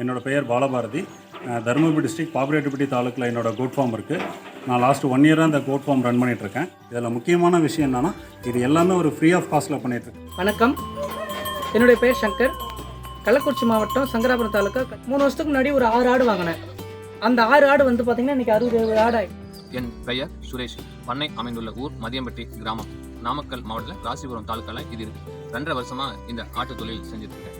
என்னோட பெயர் பாலபாரதி. தருமபுரி டிஸ்ட்ரிக்ட் பாப்புலேட்டிவிட்டி தாலுக்கில் என்னோட கோட் ஃபார்ம் இருக்குது நான் லாஸ்ட் ஒன் இயராக இந்த கோட் ஃபார்ம் ரன் பண்ணிகிட்ருக்கேன் இதில் முக்கியமான விஷயம் என்னென்னா இது எல்லாமே ஒரு ஃப்ரீ ஆஃப் காஸ்ட்டில் பண்ணிகிட்ருக்கேன் வணக்கம். என்னுடைய பேர் சங்கர். கள்ளக்குறிச்சி மாவட்டம் சங்கராபுரம் தாலுக்கா. மூணு வருஷத்துக்கு முன்னாடி ஒரு ஆறு ஆடு வாங்கினேன். அந்த ஆறு ஆடு வந்து பார்த்தீங்கன்னா இன்னைக்கு அறுபது எழுபது ஆடு. என் பெயர் சுரேஷ். பண்ணை அமைந்துள்ள ஊர் மதியம்பட்டி கிராமம். நாமக்கல் மாவட்டத்தில் ராசிபுரம் தாலுக்கால இது இருக்கு. ரெண்டரை வருஷமா இந்த ஆட்டு தொழில் செஞ்சுட்டு இருக்கேன்.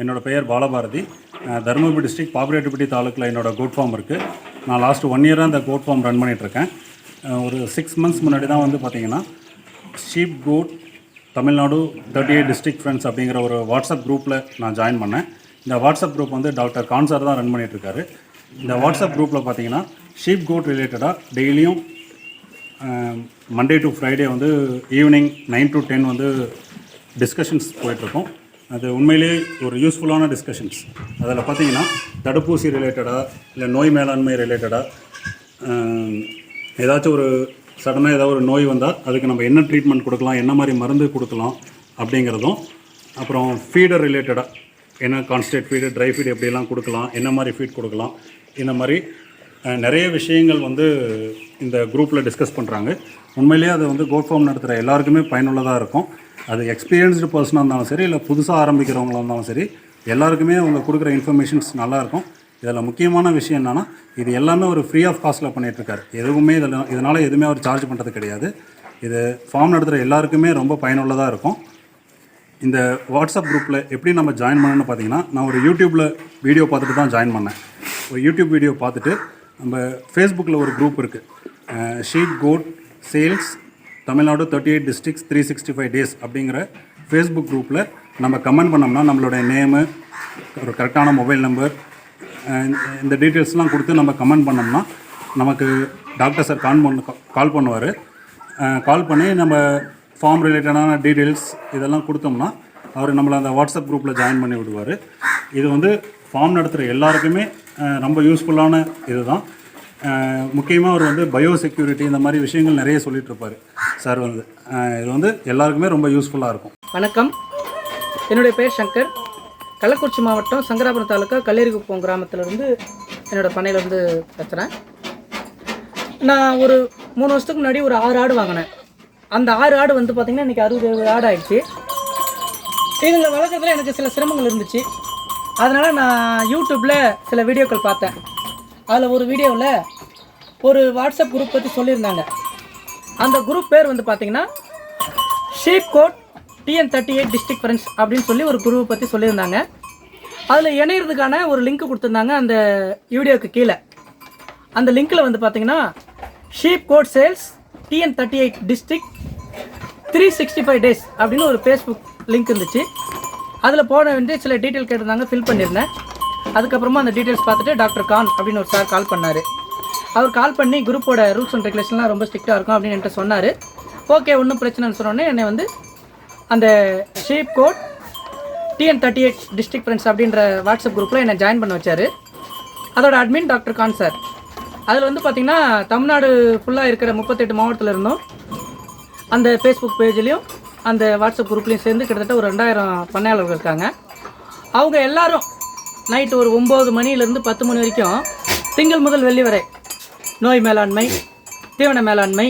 என்னோட பெயர் பாலபாரதி. தருமபுரி டிஸ்ட்ரிக்ட் பாப்புலேட்டிவிட்டி தாலுக்கில் என்னோடய கோட் ஃபார்ம் இருக்குது நான் லாஸ்ட் ஒன் இயராக இந்த கோட் ஃபார்ம் ரன் பண்ணிகிட்ருக்கேன் ஒரு சிக்ஸ் மந்த்ஸ் முன்னாடி தான் வந்து பார்த்தீங்கன்னா sheep goat Tamil Nadu thirty eight district friends அப்படிங்கிற ஒரு வாட்ஸ்அப் குரூப்பில் நான் ஜாயின் பண்ணேன். இந்த வாட்ஸ்அப் குரூப் வந்து டாக்டர் கான் சார் தான் ரன் பண்ணிகிட்ருக்காரு இந்த வாட்ஸ்அப் குரூப்பில் பார்த்தீங்கன்னா ஷீப் கோட் ரிலேட்டடாக டெய்லியும் மண்டே டு ஃப்ரைடே வந்து ஈவினிங் நைன் டு டென் வந்து டிஸ்கஷன்ஸ் போயிட்டுருக்கோம். அது உண்மையிலேயே ஒரு யூஸ்ஃபுல்லான டிஸ்கஷன்ஸ் அதில் பார்த்தீங்கன்னா தடுப்பூசி ரிலேட்டடாக இல்லை நோய் மேலாண்மை ரிலேட்டடாக ஏதாச்சும் ஒரு சடனாக ஏதாவது ஒரு நோய் வந்தால் அதுக்கு நம்ம என்ன ட்ரீட்மெண்ட் கொடுக்கலாம் என்ன மாதிரி மருந்து கொடுக்கலாம் அப்படிங்கிறதும் அப்புறம் ஃபீடர் ரிலேட்டடாக என்ன கான்ஸ்டேட் ஃபீடு ட்ரை ஃபீட் எப்படிலாம் கொடுக்கலாம் என்ன மாதிரி ஃபீட் கொடுக்கலாம் இந்த மாதிரி நிறைய விஷயங்கள் வந்து இந்த குரூப்பில் டிஸ்கஸ் பண்ணுறாங்க உண்மையிலேயே அது வந்து கோட் ஃபார்ம் நடத்துகிற எல்லாருக்குமே பயனுள்ளதாக இருக்கும். அது எக்ஸ்பீரியன்ஸ்டு பர்சனாக இருந்தாலும் சரி இல்லை புதுசாக ஆரம்பிக்கிறவங்களா இருந்தாலும் சரி எல்லாருக்குமே அவங்க கொடுக்குற இன்ஃபர்மேஷன்ஸ் நல்லாயிருக்கும் இதில் முக்கியமான விஷயம் என்னென்னா இது எல்லாமே ஒரு ஃப்ரீ ஆஃப் காஸ்ட்டில் பண்ணிகிட்ருக்காரு எதுவுமே இதில் இதனால் எதுவுமே அவர் சார்ஜ் பண்ணுறது கிடையாது. இது ஃபார்ம் நடத்துகிற எல்லாருக்குமே ரொம்ப பயனுள்ளதாக இருக்கும். இந்த வாட்ஸ்அப் குரூப்பில் எப்படி நம்ம ஜாயின் பண்ணணும்னு பார்த்தீங்கன்னா நான் ஒரு யூடியூப்பில் வீடியோ பார்த்துட்டு தான் ஜாயின் பண்ணேன். ஒரு யூடியூப் வீடியோ பார்த்துட்டு நம்ம ஃபேஸ்புக்கில் ஒரு குரூப் இருக்குது sheep goat sales Tamil Nadu thirty eight districts three sixty five days அப்படிங்கிற ஃபேஸ்புக் குரூப்பில் நம்ம கமெண்ட் பண்ணோம்னா நம்மளுடைய நேமு ஒரு கரெக்டான மொபைல் நம்பர் இந்த டீட்டெயில்ஸ்லாம் கொடுத்து நம்ம கமெண்ட் பண்ணோம்னா நமக்கு டாக்டர் சார் கால் பண்ண கால் பண்ணுவார். கால் பண்ணி நம்ம ஃபார்ம் ரிலேட்டடான டீட்டெயில்ஸ் இதெல்லாம் கொடுத்தோம்னா அவர் நம்மளை அந்த வாட்ஸ்அப் குரூப்பில் ஜாயின் பண்ணி விடுவார். இது வந்து ஃபார்ம் நடத்துகிற எல்லாருக்குமே ரொம்ப யூஸ்ஃபுல்லான இது தான் முக்கியமாக அவர் வந்து பயோ செக்யூரிட்டி இந்த மாதிரி விஷயங்கள் நிறைய சொல்லிகிட்ருப்பார் இருப்பார். சார் வந்து இது வந்து எல்லாருக்குமே ரொம்ப யூஸ்ஃபுல்லாக இருக்கும். வணக்கம். என்னுடைய பேர் சங்கர். கள்ளக்குறிச்சி மாவட்டம் சங்கராபுரம் தாலுக்கா கல்லேரிக்குப்பம் கிராமத்திலிருந்து என்னோட பண்ணையிலேருந்து பேசுகிறேன் நான் ஒரு மூணு வருஷத்துக்கு முன்னாடி ஒரு ஆறு ஆடு வாங்கினேன். அந்த ஆறு ஆடு வந்து பார்த்திங்கன்னா இன்றைக்கி அறுபது எழுபது ஆடு ஆயிடுச்சு. இதுங்க வளர்க்கறதுல எனக்கு சில சிரமங்கள் இருந்துச்சு. அதனால் நான் யூடியூப்பில் சில வீடியோக்கள் பார்த்தேன். அதில் ஒரு வீடியோவில் ஒரு வாட்ஸ்அப் குரூப் பற்றி சொல்லியிருந்தாங்க. அந்த குரூப் பேர் வந்து பார்த்தீங்கன்னா sheep goat TN thirty eight district friends அப்படின்னு சொல்லி ஒரு குரூப் பற்றி சொல்லியிருந்தாங்க. அதில் இணையறதுக்கான ஒரு லிங்க் கொடுத்துருந்தாங்க அந்த வீடியோக்கு கீழே. அந்த லிங்க்கில் வந்து பார்த்தீங்கன்னா sheep goat sales TN thirty eight district three sixty five days அப்படின்னு ஒரு ஃபேஸ்புக் லிங்க் இருந்துச்சு. அதில் போன வேண்டிய சில டீட்டெயில் கேட்டிருந்தாங்க ஃபில் பண்ணியிருந்தேன். அதுக்கப்புறமா அந்த டீட்டெயில்ஸ் பார்த்துட்டு டாக்டர் கான் அப்படின்னு ஒரு சார் கால் பண்ணார். அவர் கால் பண்ணி குரூப்போட ரூல்ஸ் அண்ட் ரெகுலேஷன்லாம் ரொம்ப ஸ்ட்ரிக்டாக இருக்கும் அப்படின்னு என்கிட்ட சொன்னார். ஓகே ஒன்றும் பிரச்சனைன்னு சொன்னோடனே என்னை வந்து அந்த sheep goat TN thirty eight district friends அப்படின்ற வாட்ஸ்அப் குரூப்பில் என்னை ஜாயின் பண்ண வச்சார். அதோட அட்மின் டாக்டர் கான் சார் அதில் வந்து பார்த்திங்கன்னா தமிழ்நாடு ஃபுல்லாக இருக்கிற முப்பத்தெட்டு மாவட்டத்தில் இருந்தோம் அந்த ஃபேஸ்புக் பேஜ்லேயும் அந்த வாட்ஸ்அப் குரூப்லேயும் சேர்ந்து கிட்டத்தட்ட ஒரு ரெண்டாயிரம் பண்ணையாளர்கள் இருக்காங்க. அவங்க எல்லாரும் நைட்டு ஒரு ஒம்பது மணிலேருந்து பத்து மணி வரைக்கும் திங்கள் முதல் வெள்ளி வரை நோய் மேலாண்மை தீவன மேலாண்மை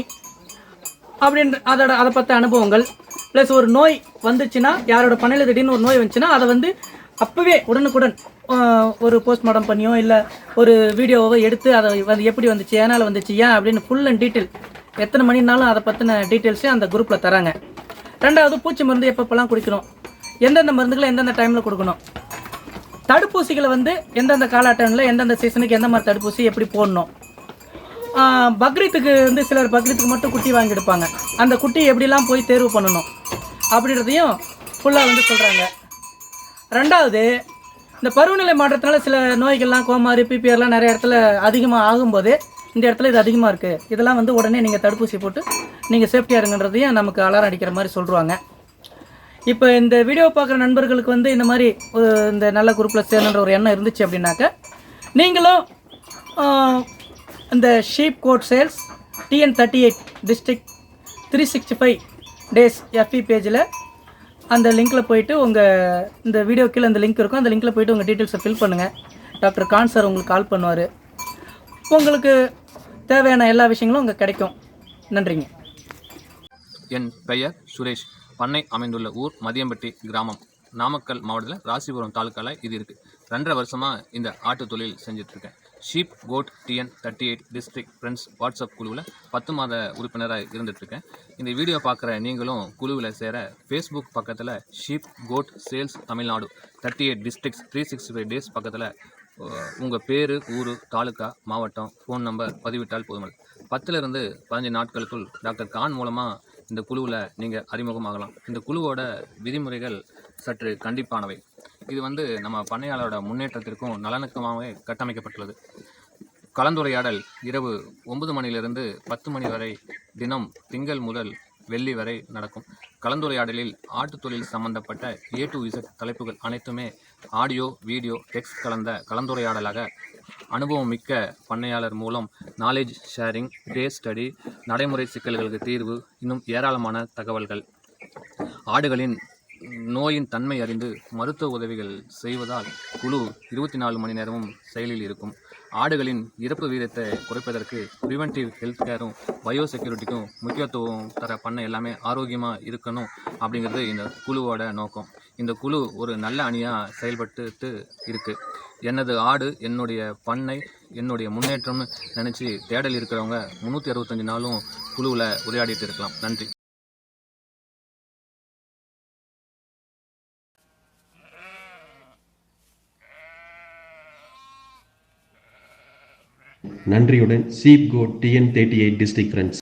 அப்படின்ற அதோட அதை பற்ற அனுபவங்கள். ப்ளஸ் ஒரு நோய் வந்துச்சுன்னா யாரோட பண்ணையில் திடீர்னு ஒரு நோய் வந்துச்சுன்னா அதை வந்து அப்போவே உடனுக்குடன் ஒரு போஸ்ட்மார்ட்டம் பண்ணியோ இல்லை ஒரு வீடியோவோ எடுத்து அதை வந்து எப்படி வந்துச்சு ஏனால் வந்துச்சு ஏன் அப்படின்னு ஃபுல் அண்ட் டீட்டெயில் எத்தனை மணினாலும் அதை பற்றின டீட்டெயில்ஸையும் அந்த குரூப்பில் தராங்க. ரெண்டாவது பூச்சி மருந்து எப்பப்பெல்லாம் குடிக்கணும்? எந்தெந்த மருந்துகளை எந்தெந்த டைமில் கொடுக்கணும்? தடுப்பூசிகளை வந்து எந்தெந்த காலாட்டங்களில் எந்தெந்த சீசனுக்கு எந்த மாதிரி தடுப்பூசி எப்படி போடணும்? பக்ரீத்துக்கு வந்து சிலர் பக்ரீத்துக்கு மட்டும் குட்டி வாங்கி எடுப்பாங்க. அந்த குட்டி எப்படிலாம் போய் தேர்வு பண்ணணும்? அப்படின்றதையும் ஃபுல்லாக வந்து சொல்கிறாங்க ரெண்டாவது இந்த பருவநிலை மாற்றத்தினால சில நோய்கள்லாம் கோமாரி பிபிஆர்லாம் நிறைய இடத்துல அதிகமாக ஆகும்போது இந்த இடத்துல இது அதிகமாக இருக்குது இதெல்லாம் வந்து உடனே நீங்கள் தடுப்பூசி போட்டு நீங்கள் சேஃப்டியாக இருங்கன்றதையும் நமக்கு அலாரம் அடிக்கிற மாதிரி சொல்லுவாங்க இப்போ இந்த வீடியோ பார்க்குற நண்பர்களுக்கு வந்து இந்த மாதிரி ஒரு இந்த நல்ல குரூப்பில் சேரணுன்ற ஒரு எண்ணம் இருந்துச்சு அப்படின்னாக்க நீங்களும் இந்த sheep goat sales TN thirty eight district three sixty five days FB பேஜில் அந்த லிங்க்கில் போயிட்டு உங்கள் இந்த வீடியோ கீழே அந்த லிங்க் இருக்கும். அந்த லிங்க்கில் போயிட்டு உங்கள் டீட்டெயில்ஸை ஃபில் பண்ணுங்கள் டாக்டர் கான் சார் உங்களுக்கு கால் பண்ணுவார். உங்களுக்கு தேவையான எல்லா விஷயங்களும் உங்கள் கிடைக்கும். நன்றிங்க. என் பெயர் சுரேஷ். பண்ணை அமைந்துள்ள ஊர் மதியம்பட்டி கிராமம். நாமக்கல் மாவட்டத்தில் ராசிபுரம் தாலுக்காவில் இது இருக்குது ரெண்டரை வருஷமாக இந்த ஆட்டு தொழில் செஞ்சிட்ருக்கேன் sheep goat TN thirty eight district friends WhatsApp குழுவில் பத்து மாத உறுப்பினராக இருந்துகிட்ருக்கேன் இந்த வீடியோ பார்க்குற நீங்களும் குழுவில் சேர ஃபேஸ்புக் பக்கத்தில் sheep goat sales Tamil Nadu thirty eight districts three sixty five days பக்கத்தில் உங்கள் பேர் ஊர் தாலுக்கா மாவட்டம் ஃபோன் நம்பர் பதிவிட்டால் போதுமல் பத்துலேருந்து பதினஞ்சு நாட்களுக்குள் டாக்டர் கான் மூலமாக இந்த குழுவில் நீங்கள் அறிமுகமாகலாம். இந்த குழுவோட விதிமுறைகள் சற்று கண்டிப்பானவை. இது வந்து நம்ம பண்ணையாளரோட முன்னேற்றத்திற்கும் நலனுக்குமாகவே கட்டமைக்கப்பட்டுள்ளது. கலந்துரையாடல் இரவு ஒன்பது மணியிலிருந்து பத்து மணி வரை தினம் திங்கள் முதல் வெள்ளி வரை நடக்கும். கலந்துரையாடலில் ஆட்டுத் தொழில் சம்பந்தப்பட்ட ஏ டு இசட் தலைப்புகள் அனைத்துமே ஆடியோ வீடியோ டெக்ஸ்ட் கலந்த கலந்துரையாடலாக அனுபவம் மிக்க பண்ணையாளர் மூலம் நாலேஜ் ஷேரிங் கேஸ் ஸ்டடி நடைமுறை சிக்கல்களுக்கு தீர்வு இன்னும் ஏராளமான தகவல்கள். ஆடுகளின் நோயின் தன்மை அறிந்து மருத்துவ உதவிகள் செய்வதால் குழு இருபத்தி நாலு மணி நேரமும் செயலில் இருக்கும். ஆடுகளின் இறப்பு வீதத்தை குறைப்பதற்கு ப்ரிவென்டிவ் ஹெல்த் கேரும் பயோ செக்யூரிட்டிக்கும் முக்கியத்துவம் தர பண்ண எல்லாமே ஆரோக்கியமாக இருக்கணும் அப்படிங்கிறது இந்த குழுவோட நோக்கம். இந்த குழு ஒரு நல்ல அணியாக செயல்பட்டு இருக்குது எனது ஆடு? என்னுடைய பண்ணை? என்னுடைய முன்னேற்றம்னு நினச்சி தேடல் இருக்கிறவங்க முந்நூற்றி அறுபத்தஞ்சு நாளும் குழுவில் உரையாடிட்டு இருக்கலாம். நன்றி. நன்றியுடன் sheep goat TN thirty eight district friends.